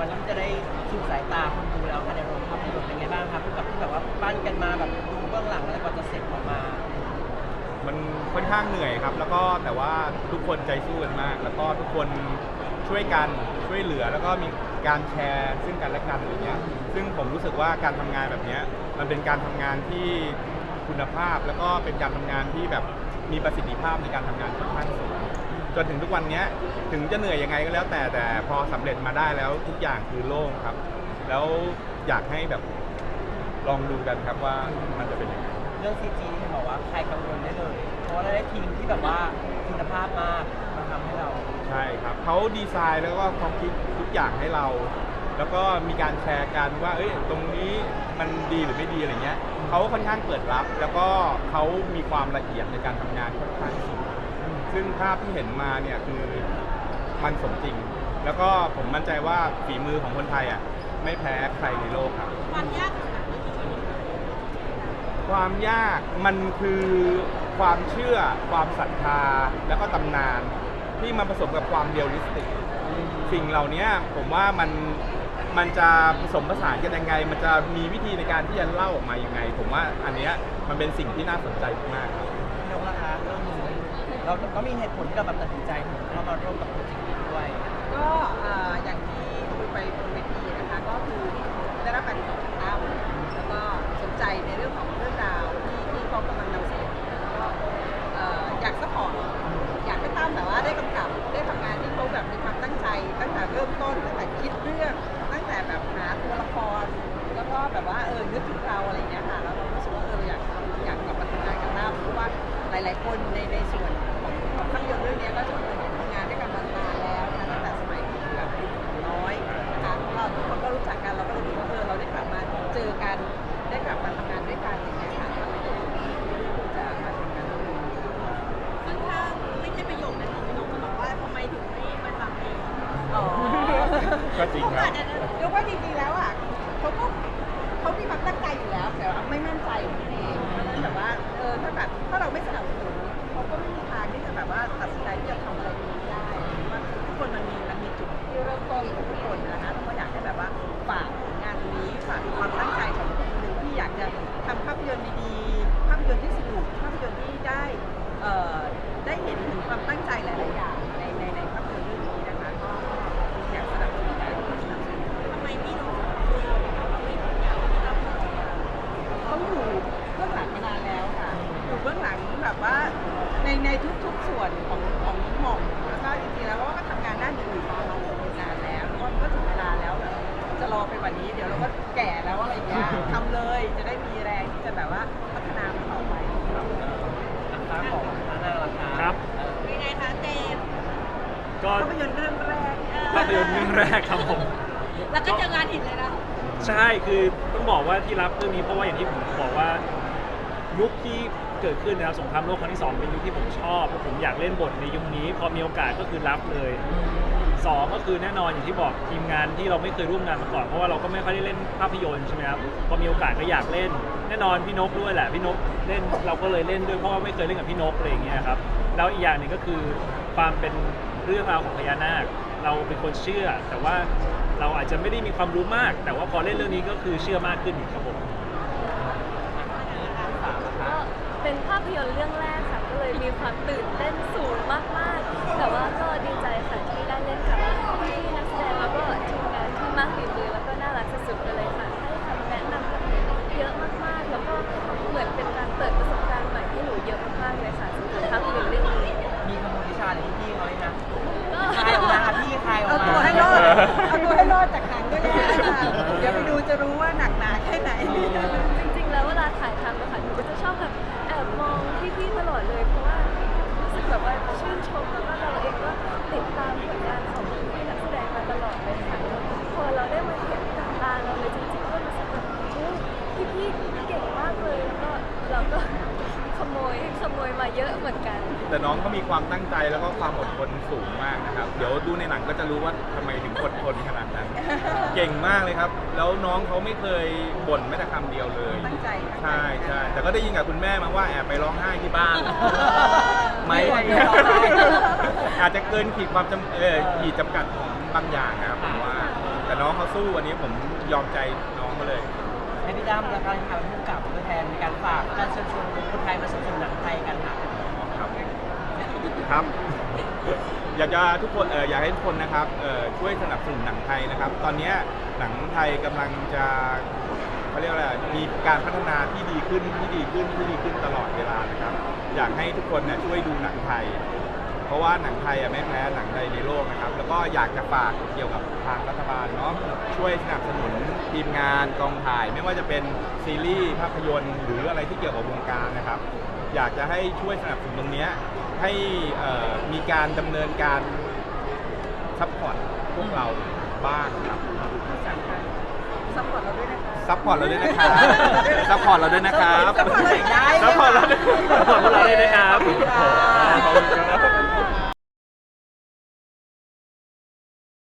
วันที่จะได้สู่สายตาคนดูแล้วค่ะในโรงภาพยนตร์เป็นไงบ้างครับกับที่แบบว่าปั้นกันมาแบบดูเบื้องหลังแล้วกว่าจะเสร็จออกมา มันค่อนข้างเหนื่อยครับ แล้วก็แต่ว่าทุกคนใจสู้กันมาก แล้วก็ทุกคนช่วยกันช่วยเหลือ แล้วก็มีการแชร์ซึ่งกันและกันอะไรเงี้ย ซึ่งผมรู้สึกว่าการทำงานแบบเนี้ยมันเป็นการทำงานที่คุณภาพ แล้วก็เป็นการทำงานที่แบบมีประสิทธิภาพในการทำงานค่อนข้างสูง จนถึงทุกวันเนี้ยถึงจะเหนื่อยยังไงก็แล้วแต่แต่พอสำเร็จมาได้แล้วทุกอย่างคือโล่งครับ แล้วอยากให้แบบลองดูกันครับว่ามันจะเป็นยังไง เรื่องซีจีเห็นบอกว่าใครกังวลได้เลย เพราะว่าเราได้ทีมที่แบบว่าคุณภาพมากมาทำให้เราใช่ครับเขาดีไซน์แล้วก็ความคิดทุกอย่างให้เรา แล้วก็มีการแชร์กันว่า เอ้ยตรงนี้มันดีหรือไม่ดีอะไรเงี้ยเขาค่อนข้างเปิดรับ แล้วก็เขามีความละเอียดในการทำงานค่อนข้างสูง ซึ่งภาพที่เห็นมาเนี่ยคือมันสมจริง แล้วก็ผมมั่นใจว่าฝีมือของคนไทยอะไม่แพ้ใครในโลกครับ ความยากขนาดนี้ความยากมันคือความเชื่อ ความศรัทธา แล้วก็ตำนานที่มันผสมกับความเรียลลิสติก สิ่งเหล่านี้ผมว่ามันมันจะผสมผสานกันยังไง มันจะมีวิธีในการที่จะเล่าออกมายังไง ผมว่าอันเนี้ยมันเป็นสิ่งที่น่าสนใจมากครับ พี่นกราคาเรื่องนี้ เราก็มีเหตุผลที่เราแบบตัดสินใจถึงเข้ามาร่วมกับโปรเจกต์นี้ด้วย ก็เอ่ออย่างที่คุยไปบนเวทีนะคะ ก็คือได้รับการติดต่อจากตั้มแล้วก็สนใจในเรื่องของเรื่องราวที่ที่เขากำลังนำเสนอแล้วก็เอ่ออยากสปอร์ตอยากให้ตั้มแบบว่าได้กำกับได้ทำงานที่เขาแบบมีความตั้งใจ ตั้งแต่เริ่มต้นตั้งแต่คิดเรื่องตั้งแต่แบบหาตัวละคร แล้วก็แบบว่าเออนึกถึงเราอะไรอย่างเงี้ยค่ะแล้วเรารู้สึกว่าเออเราอยากอยากกลับมาทำงานกับตั้มเพราะว่าหลาย ๆ คนในในส่วน ก็จริงครับอาจจะยกว่าจริงๆแล้วอะเขาก็เขามีความตั้งใจอยู่แล้วแต่ว่าไม่มั่นใจนั่นเองเพราะฉะนั้นแบบว่าเออถ้าแบบถ้าเราไม่สนับสนุน ดี๋ยวเราก็แก่แล้วอะไรอย่างเงี้ยทำเลยจะได้มีแรงที่จะแบบว่าพัฒนามันต่อไปราคาของฮานาราคาครับ เป็นไงคะเจมส์ก็ภาพยนตร์เรื่องแรกภาพยนตร์เรื่องแรกครับผม แล้วก็เจองานหินเลยนะ ใช่คือต้องบอกว่าที่รับเรื่องนี้เพราะว่าอย่างที่ผมบอกว่า ยุคที่เกิดขึ้นนะครับสงครามโลกครั้งที่สองเป็นยุคที่ผมชอบผมอยากเล่นบทในยุคนี้ พอมีโอกาสก็คือรับเลย สองก็คือแน่นอนอย่างที่บอกทีมงานที่เราไม่เคยร่วมงานมาก่อนเพราะว่าเราก็ไม่ค่อยได้เล่นภาพยนตร์ใช่ไหมครับพอมีโอกาสก็อยากเล่น แน่นอนพี่นกด้วยแหละพี่นกเล่นเราก็เลยเล่นด้วยเพราะว่าไม่เคยเล่นกับพี่นกอะไรอย่างเงี้ยครับแล้วอีกอย่างหนึ่งก็คือความเป็นเรื่องราวของพญานาค เราเป็นคนเชื่อ แต่ว่าเราอาจจะไม่ได้มีความรู้มาก แต่ว่าพอเล่นเรื่องนี้ก็คือเชื่อมากขึ้นครับผมก็เป็นภาพยนตร์เรื่องแรกค่ะก็เลยมีความตื่นเต้นสูง แต่น้องเขามีความตั้งใจแล้วก็ความอดทนสูงมากนะครับ เดี๋ยวดูในหนังก็จะรู้ว่าทำไมถึงอดทนขนาดนั้น เก่งมากเลยครับ แล้วน้องเขาไม่เคยบ่นแม้แต่คำเดียวเลย ตั้งใจใช่ใช่แต่ก็ได้ยินกับคุณแม่มาว่าแอบไปร้องไห้ที่บ้านไหมไม่ไหวร้องไห้อาจจะเกินขีดความจำเออขีดจำกัดของบางอย่างนะครับผมว่าอแต่น้องเขาสู้วันนี้ผมยอมใจน้องเขาเลยให้พี่ตั้มและการทำผู้กำกับตัวแทนในการฝากการเชิญชวนคนไทยมาสนับสนุนหนังไทยกันค่ะครับ ครับ อยากจะทุกคนเอออยากให้ทุกคนนะครับเออช่วยสนับสนุนหนังไทยนะครับ ตอนเนี้ยหนังไทยกำลังจะเขาเรียกว่าอะไรมีการพัฒนาที่ดีขึ้นที่ดีขึ้นที่ดีขึ้นตลอดเวลานะครับ อยากให้ทุกคนนี่ยช่วยดูหนังไทย เพราะว่าหนังไทยอะไม่แพ้หนังใดในโลกนะครับ แล้วก็อยากจะฝากเกี่ยวกับทางรัฐบาลเนาะช่วยสนับสนุนทีมงานกองถ่าย ไม่ว่าจะเป็นซีรีส์ภาพยนตร์หรืออะไรที่เกี่ยวกับวงการนะครับ อยากจะให้ช่วยสนับสนุนตรงเนี้ยให้เอ่อมีการดำเนินการซัพพอร์ตพวกเราบ้างครับซัพพอร์ตเราด้วยนะคะ ซัพพอร์ตเราด้วยนะครับซัพพอร์ตเราด้วยนะครับซัพพอร์ตเราได้ ซัพพอร์ตเราด้วยขอบคุณเราด้วยนะครับ ขอบคุณครับขอบคุณครับ